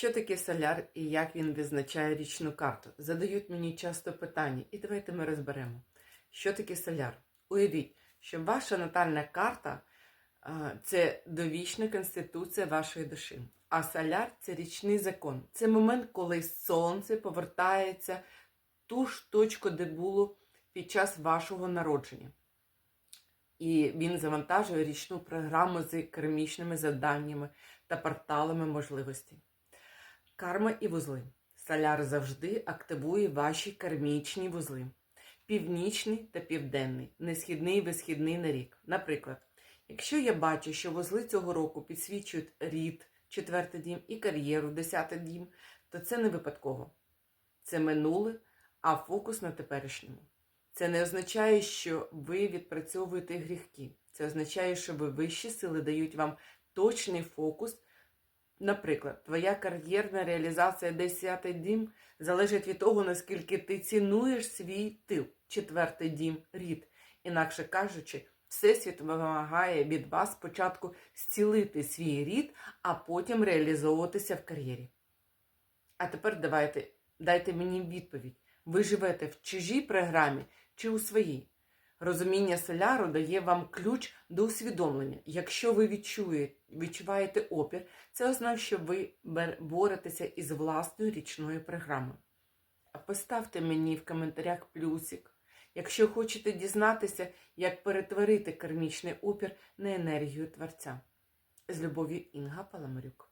Що таке соляр і як він визначає річну карту? Задають мені часто питання, і давайте ми розберемо. Що таке соляр? Уявіть, що ваша натальна карта це довічна конституція вашої душі. А соляр це річний закон. Це момент, коли сонце повертається ту ж точку, де було під час вашого народження. І він завантажує річну програму з кармічними завданнями та порталами можливостей. Карма і вузли. Соляр завжди активує ваші кармічні вузли. Північний та південний, не східний і висхідний на рік. Наприклад, якщо я бачу, що вузли цього року підсвічують рід, четвертий дім, і кар'єру, десятий дім, то це не випадково. Це минуле, а фокус на теперішньому. Це не означає, що ви відпрацьовуєте гріхи. Це означає, що ви вищі сили дають вам точний фокус. Наприклад, твоя кар'єрна реалізація 10 дім залежить від того, наскільки ти цінуєш свій тил, четвертий дім, рід. Інакше кажучи, Всесвіт вимагає від вас спочатку зцілити свій рід, а потім реалізовуватися в кар'єрі. А тепер давайте дайте мені відповідь. Ви живете в чужій програмі чи у своїй? Розуміння соляру дає вам ключ до усвідомлення. Якщо ви відчуєте, відчуваєте опір, це означає, що ви боретеся із власною річною програмою. А Поставте мені в коментарях плюсик, якщо хочете дізнатися, як перетворити кармічний опір на енергію Творця. З любов'ю Інга Паламарюк.